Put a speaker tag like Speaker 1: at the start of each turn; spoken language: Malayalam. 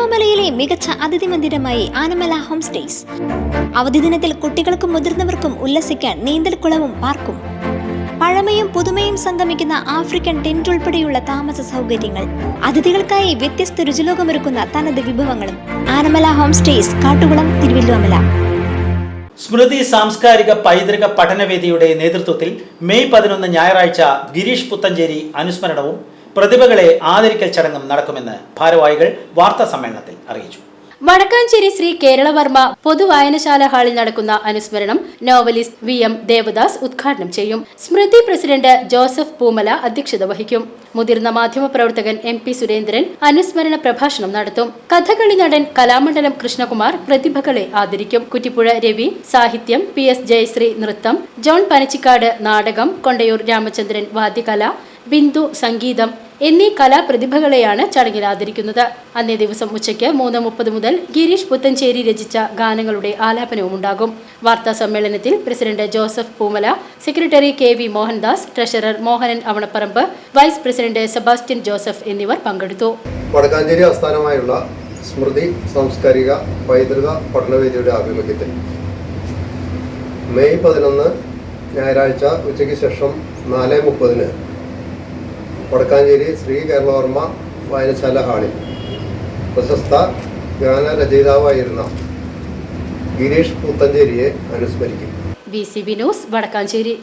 Speaker 1: തിരുവല്ലോമലയിലെ മികച്ച അതിഥി മന്ദിരമായി ആനമല ഹോം സ്റ്റേസ്. അവധി ദിനത്തിൽ കുട്ടികൾക്കും മുതിർന്നവർക്കും ഉല്ലസിക്കാൻ നീന്തൽക്കുളവും പാർക്കും. പഴമയും പുതുമയും സംഗമിക്കുന്ന ആഫ്രിക്കൻ ടെന്റ് ഉൾപ്പെടെയുള്ള താമസ സൗകര്യങ്ങൾ. അതിഥികൾക്കായി വ്യത്യസ്ത രുചിലോകമൊരുക്കുന്ന തനത് വിഭവങ്ങളും. ആനമല ഹോം സ്റ്റേസ് കാട്ടുകുളം തിരുവല്ലോമല
Speaker 2: സ്മൃതി സാംസ്കാരിക പൈതൃക പഠനവേദിയുടെ നേതൃത്വത്തിൽ മെയ് പതിനൊന്ന് ഞായറാഴ്ച ഗിരീഷ് പുത്തഞ്ചേരി അനുസ്മരണവും പ്രതിഭകളെ ആദരിക്കൽ ചടങ്ങും നടക്കുമെന്ന് ഭാരവാഹികൾ വാർത്താ സമ്മേളനത്തിൽ അറിയിച്ചു.
Speaker 3: വടക്കാഞ്ചേരി ശ്രീ കേരളവർമ്മ പൊതുവായനശാല ഹാളിൽ നടക്കുന്ന അനുസ്മരണം നോവലിസ്റ്റ് വി എം ദേവദാസ് ഉദ്ഘാടനം ചെയ്യും. സ്മൃതി പ്രസിഡന്റ് ജോസഫ് പൂമല അധ്യക്ഷത വഹിക്കും. മുതിർന്ന മാധ്യമപ്രവർത്തകൻ എം പി സുരേന്ദ്രൻ അനുസ്മരണ പ്രഭാഷണം നടത്തും. കഥകളി നടൻ കലാമണ്ഡലം കൃഷ്ണകുമാർ പ്രതിഭകളെ ആദരിക്കും. കുറ്റിപ്പുഴ രവി സാഹിത്യം പി എസ് ജയശ്രീ നൃത്തം ജോൺ പനച്ചിക്കാട് നാടകം കൊണ്ടയൂർ രാമചന്ദ്രൻ വാദ്യകല ബിന്ദു സംഗീതം എന്നീ കലാപ്രതിഭകളെയാണ് ചടങ്ങിൽ ആദരിക്കുന്നത്. അന്നേ ദിവസം ഉച്ചയ്ക്ക് മൂന്ന് മുപ്പത് മുതൽ ഗിരീഷ് പുത്തഞ്ചേരി രചിച്ച ഗാനങ്ങളുടെ ആലാപനവും ഉണ്ടാകും. വാർത്താ സമ്മേളനത്തിൽ president Joseph Poomala secretary K V Mohandas treasurer Mohanan Avanaparambu vice president Sebastian Joseph എന്നിവർ പങ്കെടുത്തു.
Speaker 4: വടക്കാഞ്ചേരി ആസ്ഥാനമായുള്ള സ്മൃതി സാംസ്കാരിക പൈതൃക പഠനവേദിയുടെ ആഭിമുഖ്യത്തിൽ മെയ് പതിനൊന്ന് ഞായറാഴ്ച ഉച്ചയ്ക്ക് ശേഷം നാല് മുപ്പതിന് വടക്കാഞ്ചേരി ശ്രീ കേരളവർമ്മ വായനശാല ഹാളിൽ. പ്രശസ്ത ഗാനരചയിതാവായിരുന്ന ഗിരീഷ് പുത്തഞ്ചേരിയെ അനുസ്മരിക്കും.
Speaker 3: V C B news Vadakkanchery.